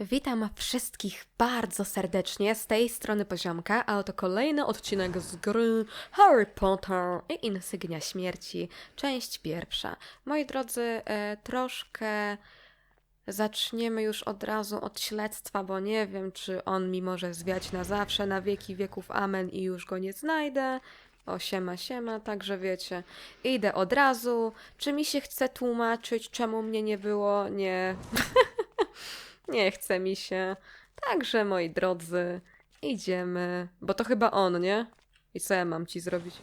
Witam wszystkich bardzo serdecznie z tej strony Poziomka, a oto kolejny odcinek z gry Harry Potter i Insygnia Śmierci, część pierwsza. Moi drodzy, e, troszkę zaczniemy już od razu od śledztwa, bo nie wiem, czy on mi może zwiać na zawsze, na wieki wieków amen i już go nie znajdę. O, siema, siema, także wiecie. Idę od razu. Czy mi się chce tłumaczyć, czemu mnie nie było? Nie. Nie chce mi się. Także, moi drodzy, idziemy. Bo to chyba on, nie? I co ja mam ci zrobić?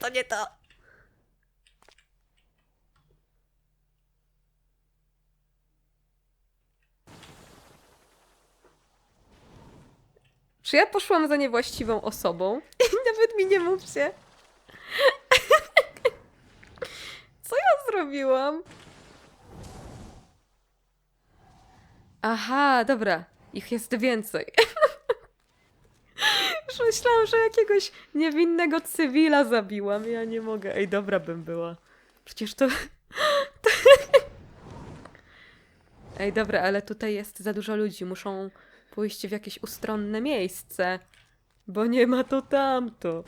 To nie to. Czy ja poszłam za niewłaściwą osobą? Nawet mi nie mówcie. Co ja zrobiłam? Aha, dobra. Ich jest więcej. Już myślałam, że jakiegoś niewinnego cywila zabiłam. Ja nie mogę. Ej, dobra bym była. Przecież to... to... Ej, dobra, ale tutaj jest za dużo ludzi. Muszą pójść w jakieś ustronne miejsce, bo nie ma to tamto.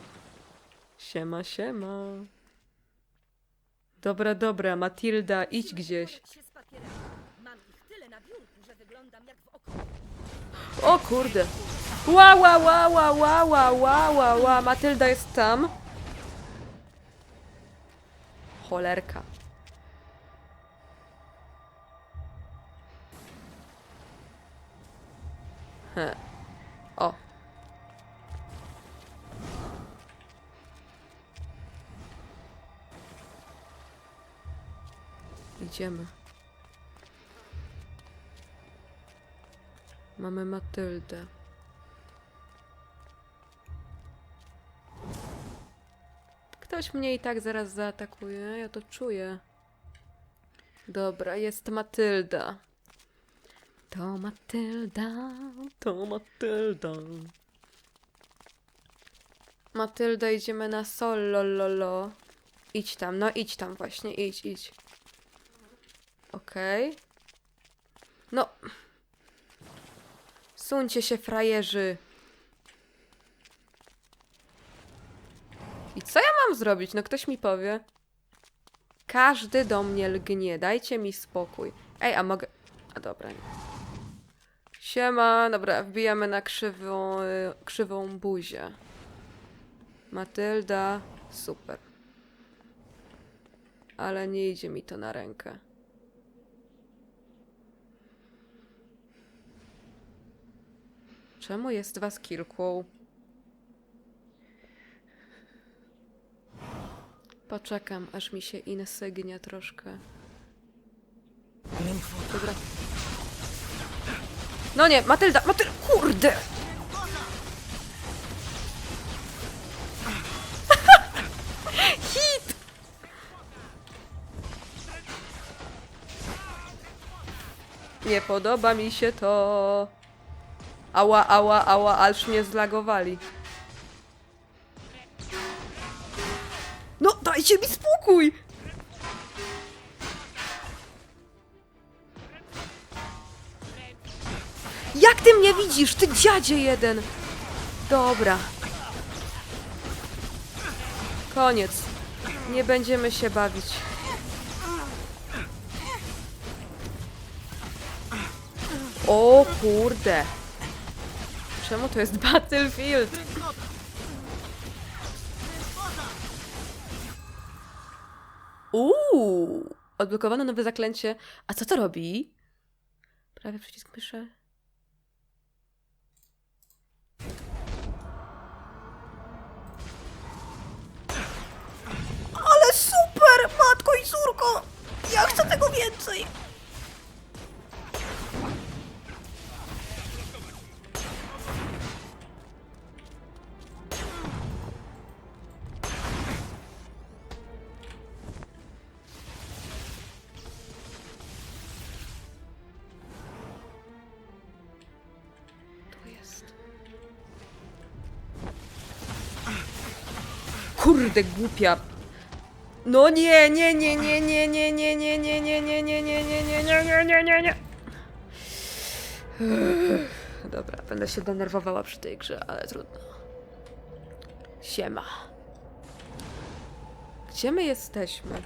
Siema, siema. Dobra, dobra, Matilda, idź gdzieś. O kurde. Ła, ła, ła, ła, ła, ła, ła, ła, ła. Matylda jest tam. Cholerka. He. O. Idziemy. Mamy Matyldę. Ktoś mnie i tak zaraz zaatakuje, ja to czuję. Dobra, jest Matylda. To Matylda, to Matylda. Matylda, idziemy na solo, lolo. Idź tam, no idź tam właśnie, idź, idź. Okej. No. Suńcie się, frajerzy. I co ja mam zrobić? No ktoś mi powie. Każdy do mnie lgnie, dajcie mi spokój. Ej, a mogę... A dobra. Nie. Siema, dobra, wbijamy na krzywą, y, krzywą buzię. Matylda, super. Ale nie idzie mi to na rękę. Czemu jest was kilku? Poczekam, aż mi się insygnia troszkę. Dobra. No nie, Matylda, Matylda, kurde! Hit! Nie podoba mi się to. Ała, ała, ała, aż mnie zlagowali. No, dajcie mi spokój! Jak ty mnie widzisz, ty dziadzie jeden? Dobra. Koniec. Nie będziemy się bawić. O kurde. Czemu to jest Battlefield? Uuu, odblokowano nowe zaklęcie. A co to robi? Prawie przycisk myszy. chcę tego więcej! Kurde, głupia no nie, nie, nie, nie, nie, nie, nie, nie, nie, nie, nie, nie, nie, nie, nie, nie, nie, nie, nie. Dobra, będę się denerwowała przy tej grze, ale trudno. Siema. Gdzie my jesteśmy?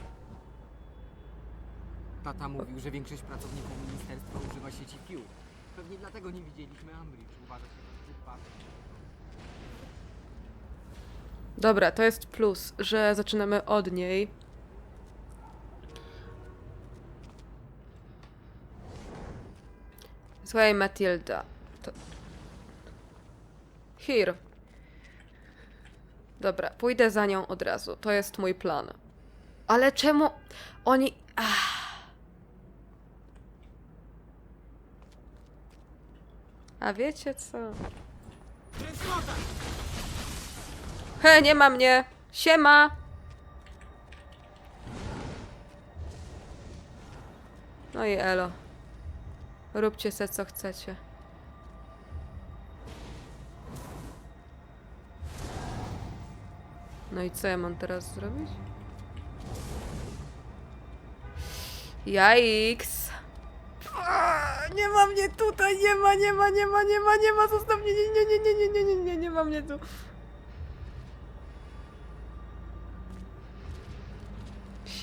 Tata mówił, że większość pracowników ministerstwa używa sieci Q. Pewnie dlatego nie widzieliśmy Ambridge. Uważa się ważne. Dobra, to jest plus, że zaczynamy od niej. Słuchaj, Matilda. To... Here. Dobra, pójdę za nią od razu. To jest mój plan. Ale czemu oni. Ach. A wiecie co? He, nie ma mnie! Siema! No i elo. Róbcie se co chcecie. No i co ja mam teraz zrobić? Jajks! Nie ma mnie tutaj, nie ma, nie ma, nie ma, nie ma, nie ma, zostaw mnie, nie, nie, nie, nie, nie, nie, nie, nie, nie ma mnie tu.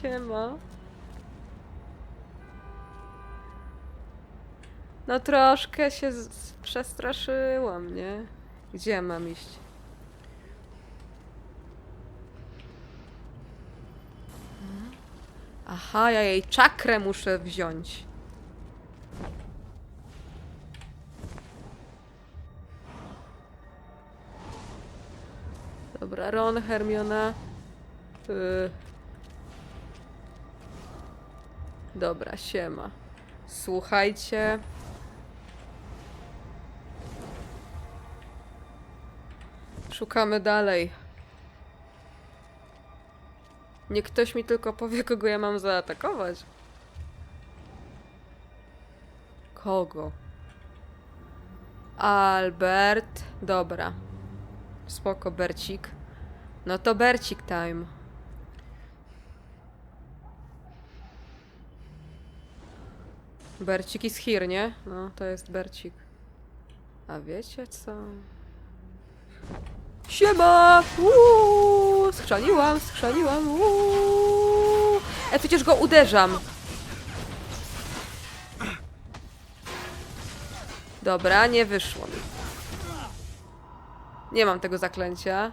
Siema. No troszkę się przestraszyłam, nie? Gdzie mam iść? Aha, ja jej czakrę muszę wziąć. Dobra, Ron, Hermiona. Y... Dobra, siema. Słuchajcie. Szukamy dalej. Nie ktoś mi tylko powie, kogo ja mam zaatakować. Kogo? Albert. Dobra. Spoko, Bercik. No to Bercik time. Bercik is here, nie? No, to jest Bercik. A wiecie co? Siema! Uuu, skrzaniłam, skrzaniłam. Uuu. E, przecież go uderzam. Dobra, nie wyszło mi. Nie mam tego zaklęcia.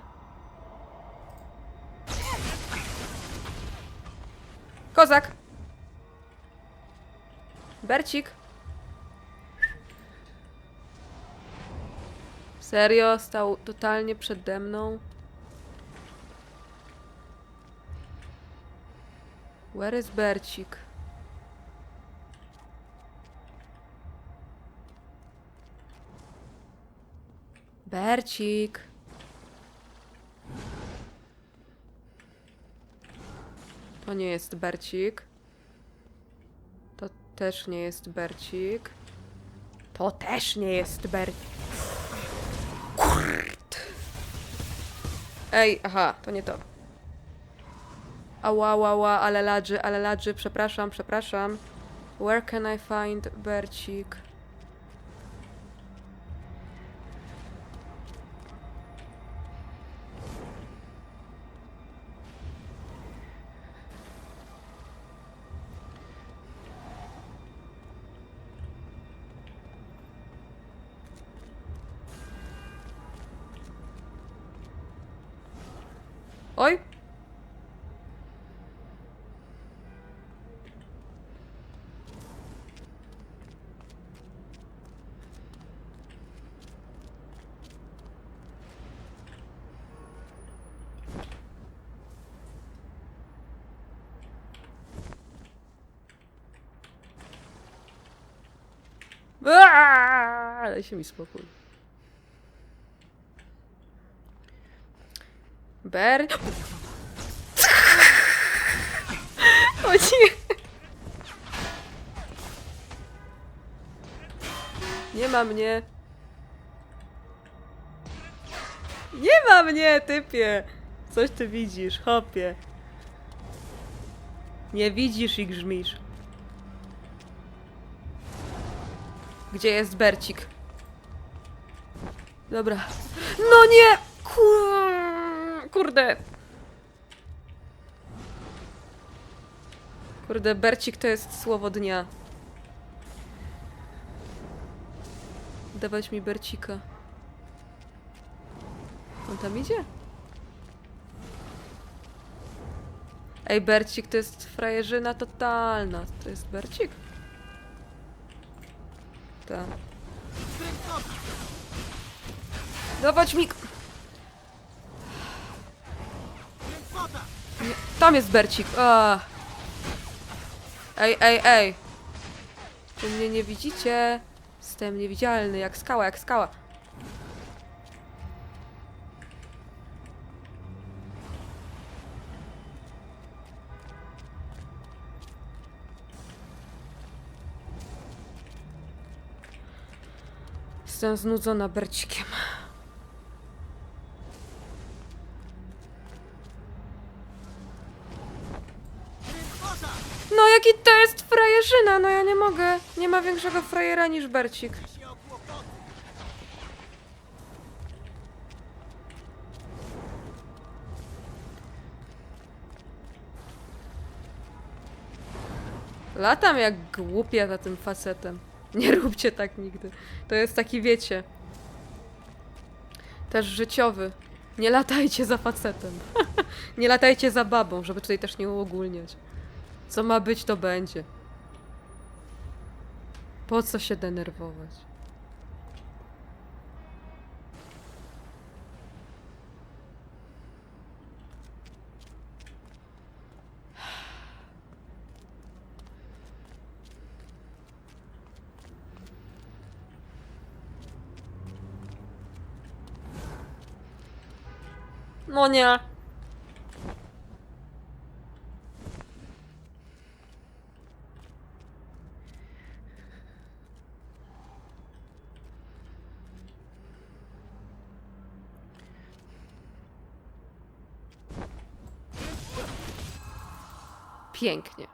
Kozak! Bercik. Serio? Stał totalnie przede mną? Where is Bercik? Bercik. To nie jest Bercik. Też nie jest Bercik. To też nie jest Bercik. Kurt. Ej, aha, to nie to. Ała, ała, ała, ale ladży, ale ladży, przepraszam, przepraszam. Where can I find Bercik? Aaaa! Daj się mi spokój. Ber... O nie! Nie ma mnie. Nie ma mnie, typie! Coś ty widzisz, hopie. Nie widzisz i grzmisz. Gdzie jest Bercik? Dobra. No nie! Kur... Kurde. Kurde, Bercik to jest słowo dnia. Dawać mi Bercika. On tam idzie? Ej, Bercik to jest frajerzyna totalna. To jest Bercik? Tak. Dawać mi... Tam jest Bercik. A. Ej, ej, ej. Wy mnie nie widzicie. Jestem niewidzialny, jak skała, jak skała. Jestem znudzona Bercikiem. No ja nie mogę. Nie ma większego frajera niż Bercik. Latam jak głupia za tym facetem. Nie róbcie tak nigdy. To jest taki, wiecie, też życiowy. Nie latajcie za facetem. nie latajcie za babą, żeby tutaj też nie uogólniać. Co ma być, to będzie. Po co się denerwować? No nie. Pięknie.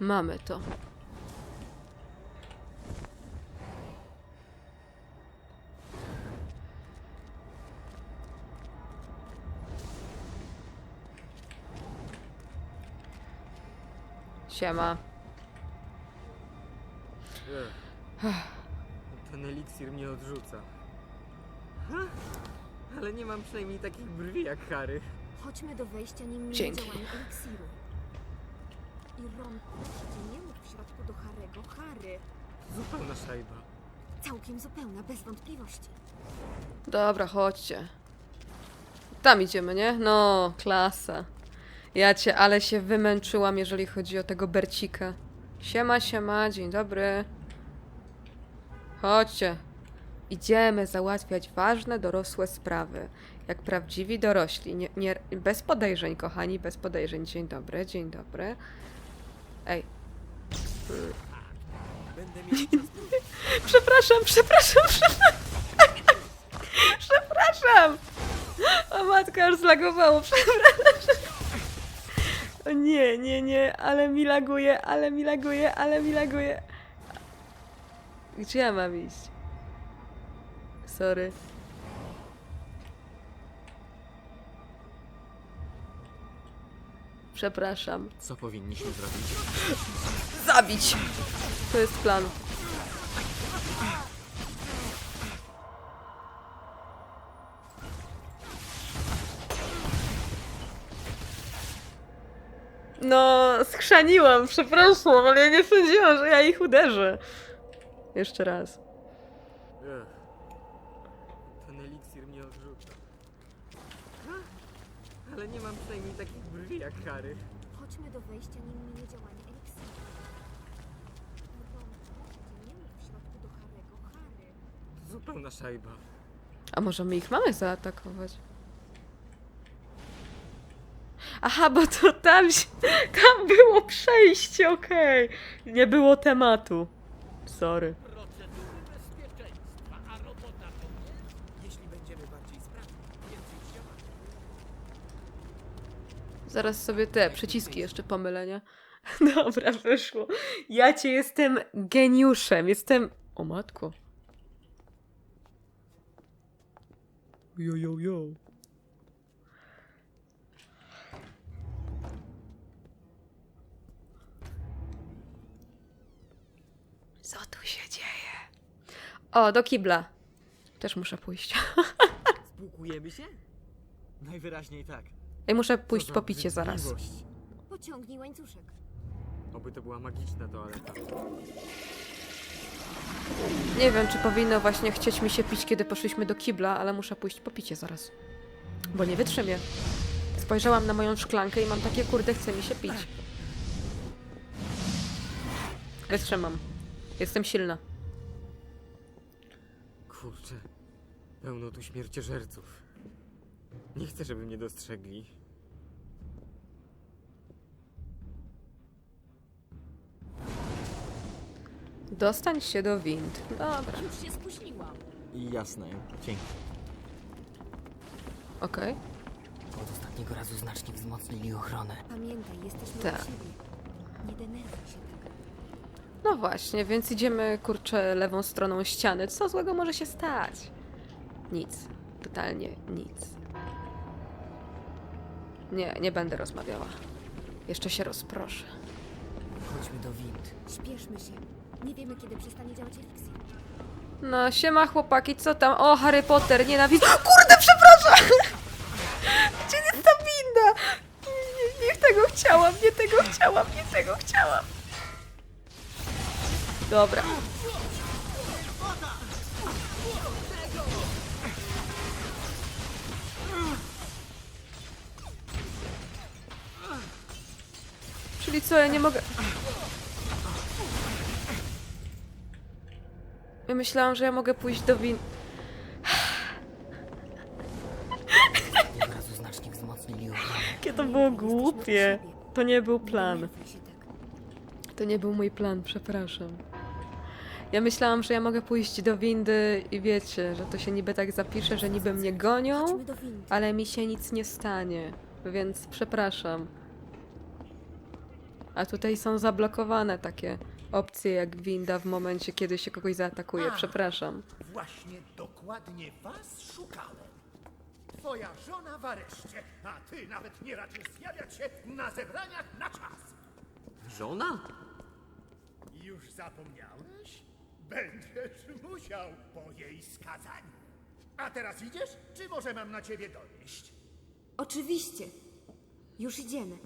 Mamy to. Siema. Ten eliksir mnie odrzuca. Ale nie mam przynajmniej takich brwi jak Harry. Chodźmy do wejścia, nim nie Dzięki. działanie eliksiru. I Ron nie mów w środku do Harego. Harry, Zupełna szajba. całkiem zupełna, bez wątpliwości. Dobra, chodźcie. Tam idziemy, nie? No, klasa. Ja cię, ale się wymęczyłam, jeżeli chodzi o tego Bercika. Siema, siema, dzień dobry. Chodźcie. Idziemy załatwiać ważne, dorosłe sprawy. Jak prawdziwi dorośli. Nie, nie, bez podejrzeń, kochani, bez podejrzeń. Dzień dobry, dzień dobry. Ej. przepraszam, przepraszam, przepraszam. Przepraszam! O matka, już zlagowało, przepraszam. O nie, nie, nie, ale mi laguje, ale mi laguje, ale mi laguje. Gdzie ja mam iść? Sorry. Przepraszam. Co powinniśmy zrobić? Zabić! To jest plan. No, schrzaniłam, przepraszam, ale ja nie sądziłam, że ja ich uderzę. Jeszcze raz. Ech. Ten eliksir mnie odrzuca. Ha? Ale nie mam przynajmniej takich brwi jak Harry. Chodźmy do wejścia, nim nie działanie eliksiru. I Ron prosi nie w środku do Harego. Harry, Zupełna szajba. A może my ich mamy zaatakować? Aha, bo to tam się, tam było przejście, okej. Nie było tematu. Sorry. procedury bezpieczeństwa, a robota to jest Zaraz sobie te przyciski jeszcze pomylę, nie? Dobra, wyszło. Ja cię jestem geniuszem. Jestem. O matko. Jo, jo, jo. Co tu się dzieje? O, do kibla. Też muszę pójść. Spłukujemy się? Najwyraźniej tak. Ej, muszę pójść za po picie zaraz. Pociągnij łańcuszek. Oby to była magiczna toaleta. Nie wiem, czy powinno właśnie chcieć mi się pić, kiedy poszliśmy do kibla, ale muszę pójść po picie zaraz. Bo nie wytrzymię. Spojrzałam na moją szklankę i mam takie kurde, chce mi się pić. Wytrzymam. Jestem silna. Kurczę, pełno tu śmierciożerców. Nie chcę, żeby mnie dostrzegli. Dostań się do wind. Dobra, Już się spóźniłam. Jasne, dzięki. okej. Od ostatniego razu znacznie wzmocnili ochronę. Pamiętaj, jesteśmy Tak. u siebie. Nie denerwuj się tak. No właśnie, więc idziemy kurczę lewą stroną ściany. Co złego może się stać? Nic. Totalnie nic. Nie, nie będę rozmawiała. Jeszcze się rozproszę. Chodźmy do wind. Śpieszmy się. Nie wiemy, kiedy przestanie działać eliksir. No, siema chłopaki, co tam? O, Harry Potter, nienawidzę. Kurde, przepraszam! Gdzie jest ta winda? Nie, nie tego chciałam, nie tego chciałam, nie tego chciałam. Dobra. Czyli co, ja nie mogę... Ja myślałam, że ja mogę pójść do win... Od razu znacznie wzmocnili ochronę. Jakie to było głupie. To nie był plan. Tak. To nie był mój plan, przepraszam. Ja myślałam, że ja mogę pójść do windy i wiecie, że to się niby tak zapisze, że niby mnie gonią, Chodźmy do windy. ale mi się nic nie stanie. Więc przepraszam. A tutaj są zablokowane takie opcje jak winda w momencie, kiedy się kogoś zaatakuje. Przepraszam. Właśnie dokładnie was szukałem. Twoja żona w areszcie, a ty nawet nie raczysz zjawiać się na zebraniach na czas. Żona? Już zapomniałeś? Będziesz musiał po jej skazaniu. A teraz idziesz, czy może mam na ciebie donieść? Oczywiście. Już idziemy.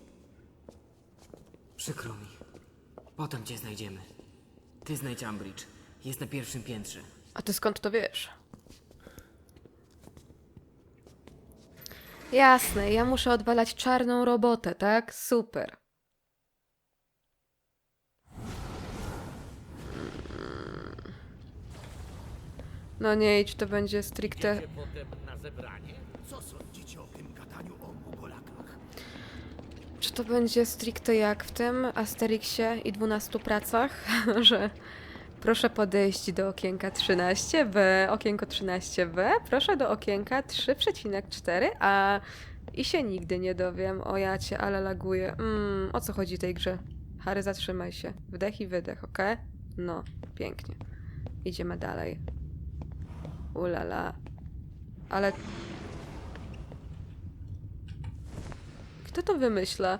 Przykro mi. Potem cię znajdziemy. Ty znajdź Ambridge. Jest na pierwszym piętrze. A ty skąd to wiesz? Jasne, ja muszę odwalać czarną robotę, tak? Super. No nie idź, to będzie stricte... potem na zebranie? Co sądzicie o tym gadaniu o Mugolakach? Czy to będzie stricte jak w tym Asterixie i 12 pracach, że proszę podejść do okienka 13b, okienko 13b, proszę do okienka 3,4, a i się nigdy nie dowiem. O ja cię, ale laguję. Mm, o co chodzi tej grze? Harry, zatrzymaj się. Wdech i wydech, ok? No, pięknie. Idziemy dalej. Ulala. Ale... Kto to wymyśla?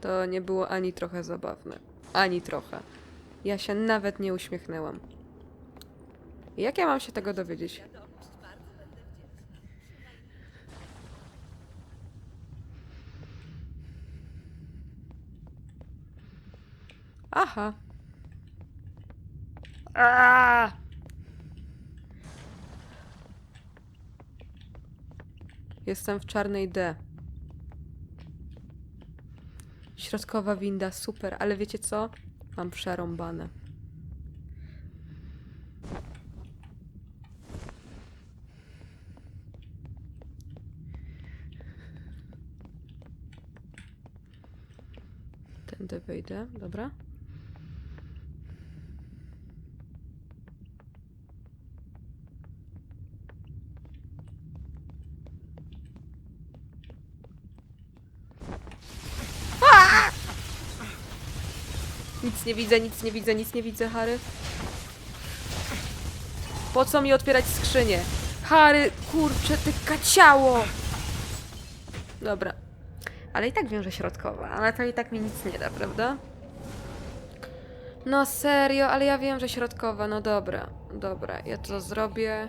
To nie było ani trochę zabawne. Ani trochę. Ja się nawet nie uśmiechnęłam. Jak ja mam się tego dowiedzieć? Aha. Aaaa! Jestem w czarnej D. Środkowa winda, super, ale wiecie co? Mam przerąbane. Tędy wyjdę, dobra? Nie widzę, nic nie widzę, nic nie widzę, Harry. Po co mi otwierać skrzynię? Harry, kurczę, ty kaciało! Dobra. Ale i tak wiem, że środkowa, ale to i tak mi nic nie da, prawda? No serio, ale ja wiem, że środkowa, no dobra. Dobra, ja to zrobię.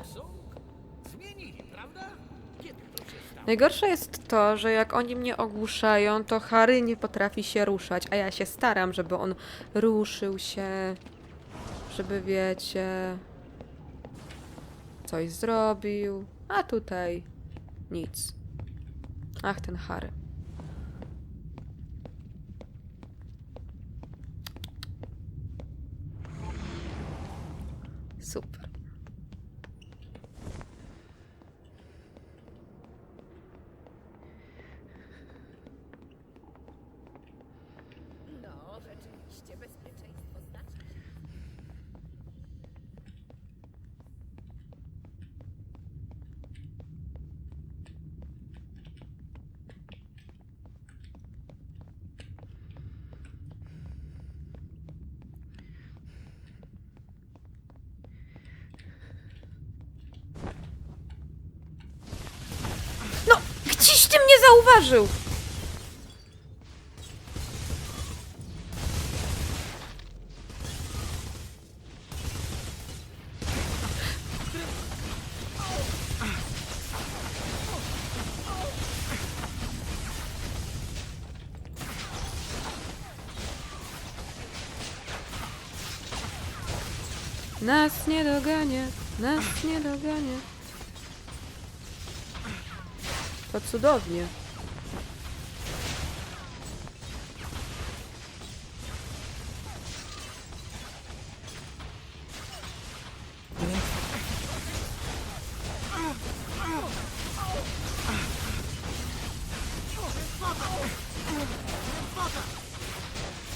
Najgorsze jest to, że jak oni mnie ogłuszają, to Harry nie potrafi się ruszać, a ja się staram, żeby on ruszył się, żeby wiecie, coś zrobił, a tutaj nic. Ach, ten Harry. Super. No, rzeczywiście, bezpieczeństwo znacznie się No, ty mnie zauważył! Nas nie dogania, nas nie dogania. To cudownie.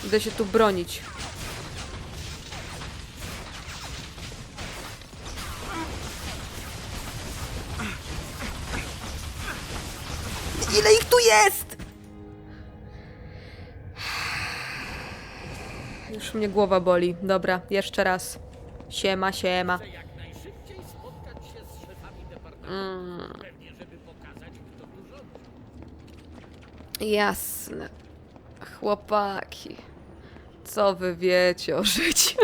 Idę się tu bronić. Jest? Już mnie głowa boli. Dobra, jeszcze raz. Siema, siema. Mm. Jasne. Chłopaki. Co wy wiecie o życiu?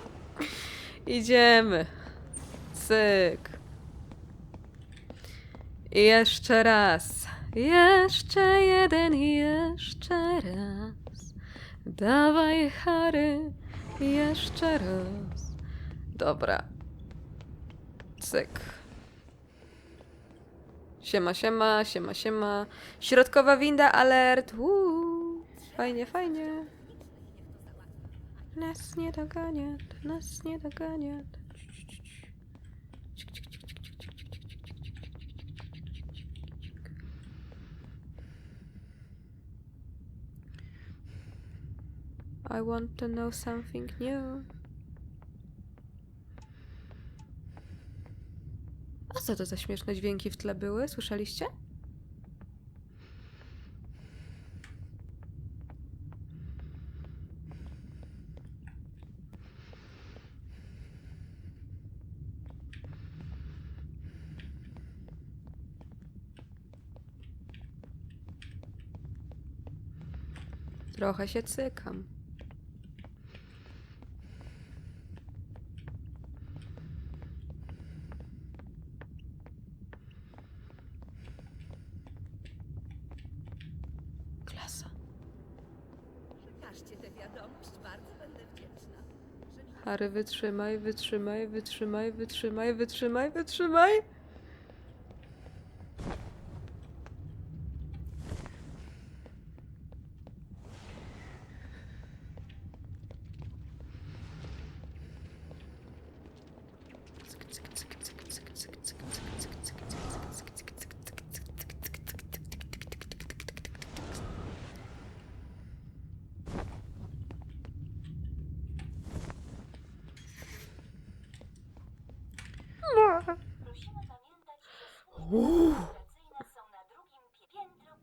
Idziemy. Cyk. I jeszcze raz. Jeszcze jeden, i jeszcze raz. Dawaj, Harry. Jeszcze raz. Dobra. Cyk. Siema, siema, siema, siema. Środkowa winda, alert. Uuu. Fajnie, fajnie. Nas nie dogania, nas nie dogania. I want to know something new. A co to za śmieszne dźwięki w tle były? Słyszeliście? Trochę się cykam. Klasa. Przekażcie tę wiadomość, bardzo będę wdzięczna. Harry, wytrzymaj, wytrzymaj, wytrzymaj, wytrzymaj, wytrzymaj, wytrzymaj.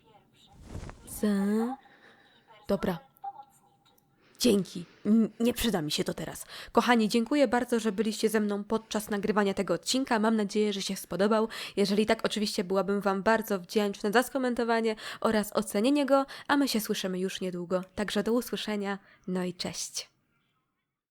Pierwszym. Za... Dobra. Dzięki. Nie przyda mi się to teraz. Kochani, dziękuję bardzo, że byliście ze mną podczas nagrywania tego odcinka. Mam nadzieję, że się spodobał. Jeżeli tak, oczywiście byłabym Wam bardzo wdzięczna za skomentowanie oraz ocenienie go, a my się słyszymy już niedługo. Także do usłyszenia. No i cześć.